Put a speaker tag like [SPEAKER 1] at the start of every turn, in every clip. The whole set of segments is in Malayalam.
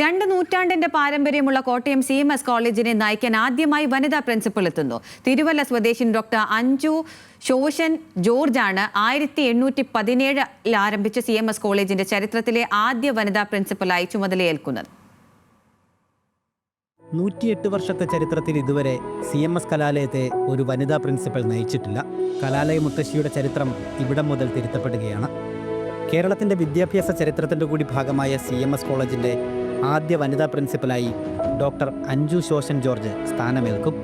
[SPEAKER 1] രണ്ട് നൂറ്റാണ്ടിന്റെ പാരമ്പര്യമുള്ള കോട്ടയം സി എം എസ് കോളേജിനെ നയിക്കാൻ ആദ്യമായി വനിതാ പ്രിൻസിപ്പൽ എത്തുന്നു. തിരുവല്ല സ്വദേശിൻ ഡോക്ടർ അഞ്ജു ശോഷൻ ജോർജാണ് ആയിരത്തി എണ്ണൂറ്റി പതിനേഴിൽ ആരംഭിച്ച സി എം എസ് കോളേജിന്റെ ചരിത്രത്തിലെ ആദ്യ വനിതാ പ്രിൻസിപ്പലായി ചുമതലയേൽക്കുന്നത്.
[SPEAKER 2] നൂറ്റിയെട്ട് വർഷത്തെ ചരിത്രത്തിൽ ഇതുവരെ സി എം എസ് കലാലയത്തെ ഒരു വനിതാ പ്രിൻസിപ്പൽ നയിച്ചിട്ടില്ല. കലാലയ മുത്തശ്ശിയുടെ ചരിത്രം ഇവിടം മുതൽ തിരുത്തപ്പെടുകയാണ്. കേരളത്തിന്റെ വിദ്യാഭ്യാസ ചരിത്രത്തിന്റെ കൂടി ഭാഗമായ സി എം എസ് കോളേജിന്റെ ആദ്യ വനിതാ പ്രിൻസിപ്പലായി ഡോക്ടർ അഞ്ജു ശോശൻ ജോർജ് സ്ഥാനമേൽക്കും.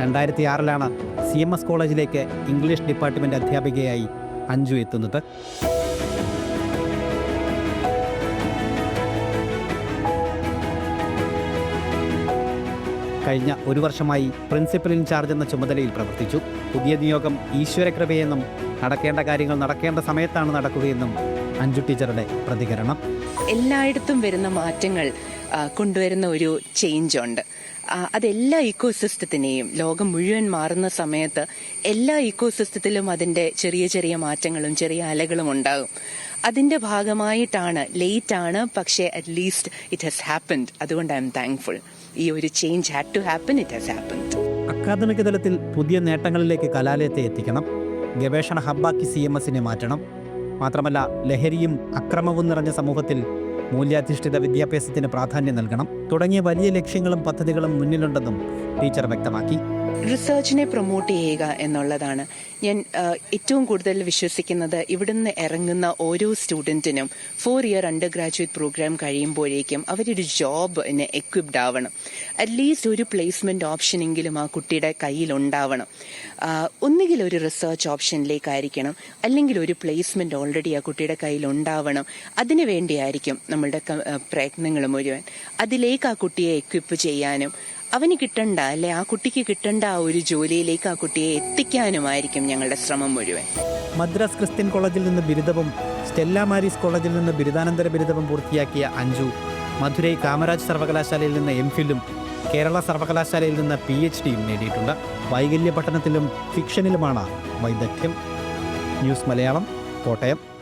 [SPEAKER 2] രണ്ടായിരത്തി ആറിലാണ് സി എം എസ് കോളേജിലേക്ക് ഇംഗ്ലീഷ് ഡിപ്പാർട്ട്മെന്റ് അധ്യാപികയായി അഞ്ജു എത്തുന്നത്. കഴിഞ്ഞ ഒരു വർഷമായി പ്രിൻസിപ്പൽ ഇൻചാർജ് എന്ന ചുമതലയിൽ പ്രവർത്തിച്ചു. പുതിയ നിയോഗം ഈശ്വരകൃപയെന്നും നടക്കേണ്ട കാര്യങ്ങൾ നടക്കേണ്ട സമയത്താണ് നടക്കുകയെന്നും അഞ്ജു ടീച്ചറുടെ പ്രതികരണം.
[SPEAKER 3] എല്ലായിടത്തും വരുന്ന മാറ്റങ്ങൾ കൊണ്ടുവരുന്ന ഒരു ചേഞ്ച് ഉണ്ട്. അതെല്ലാ ഇക്കോസിസ്റ്റത്തിനെയും ലോകം മുഴുവൻ മാറുന്ന സമയത്ത് എല്ലാ ഇക്കോസിസ്റ്റത്തിലും അതിന്റെ ചെറിയ ചെറിയ മാറ്റങ്ങളും ചെറിയ അലകളും ഉണ്ടാകും. അതിന്റെ ഭാഗമായിട്ടാണ് ലേറ്റ് ആണ് പക്ഷേ at least it has happened അതുകൊണ്ട് ഐ എം താങ്ക്ഫുൾ ഈ ഒരു change had to happen it has happened
[SPEAKER 2] academic തലത്തിൽ പുതിയ നേട്ടങ്ങളിലേക്ക് കലാലയത്തെ എത്തിക്കണം. ഗവേഷണ ഹബ്ബാക്കി സി എം എസിനെ മാറ്റണം. മാത്രമല്ല ലഹരിയും അക്രമവും നിറഞ്ഞ സമൂഹത്തിൽ മൂല്യാധിഷ്ഠിത വിദ്യാഭ്യാസത്തിന് പ്രാധാന്യം നൽകണം. തുടങ്ങിയ വലിയ ലക്ഷ്യങ്ങളും പദ്ധതികളും മുന്നിലുണ്ടെന്നും ടീച്ചർ വ്യക്തമാക്കി.
[SPEAKER 3] റിസർച്ചിനെ പ്രൊമോട്ട് ചെയ്യുക എന്നുള്ളതാണ്. ഞാൻ ഏറ്റവും കൂടുതൽ വിശ്വസിക്കുന്നത് ഇവിടുന്ന് ഇറങ്ങുന്ന ഓരോ സ്റ്റുഡന്റിനും four year undergraduate programme കഴിയുമ്പോഴേക്കും അവരൊരു ജോബിന് എക്വിപ്ഡ് ആവണം. അറ്റ്ലീസ്റ്റ് ഒരു പ്ലേസ്മെന്റ് ഓപ്ഷനെങ്കിലും ആ കുട്ടിയുടെ കയ്യിൽ ഉണ്ടാവണം. ഒന്നുകിൽ ഒരു റിസർച്ച് ഓപ്ഷനിലേക്കായിരിക്കണം അല്ലെങ്കിൽ ഒരു പ്ലേസ്മെന്റ് ഓൾറെഡി ആ കുട്ടിയുടെ കയ്യിൽ ഉണ്ടാവണം. അതിനു വേണ്ടിയായിരിക്കും നമ്മളുടെ പ്രയത്നങ്ങൾ മുഴുവൻ. അതിലേക്ക് ആ കുട്ടിയെ എക്വിപ്പ് ചെയ്യാനും അവന് കിട്ടണ്ട അല്ലെ? ആ കുട്ടിക്ക് കിട്ടണ്ട ആ ഒരു ജോലിയിലേക്ക് ആ കുട്ടിയെ എത്തിക്കാനുമായിരിക്കും ഞങ്ങളുടെ ശ്രമം മുഴുവൻ.
[SPEAKER 2] മദ്രാസ് ക്രിസ്ത്യൻ കോളേജിൽ നിന്ന് ബിരുദവും സ്റ്റെല്ല മാരീസ് കോളേജിൽ നിന്ന് ബിരുദാനന്തര ബിരുദവും പൂർത്തിയാക്കിയ അഞ്ജു മധുരൈ കാമരാജ് സർവകലാശാലയിൽ നിന്ന് എം ഫിലും കേരള സർവകലാശാലയിൽ നിന്ന് പി എച്ച് ഡിയും നേടിയിട്ടുണ്ട്. വൈകല്യ പട്ടണത്തിലും ഫിക്ഷനിലുമാണ് വൈദഗ്ധ്യം. ന്യൂസ് മലയാളം കോട്ടയം.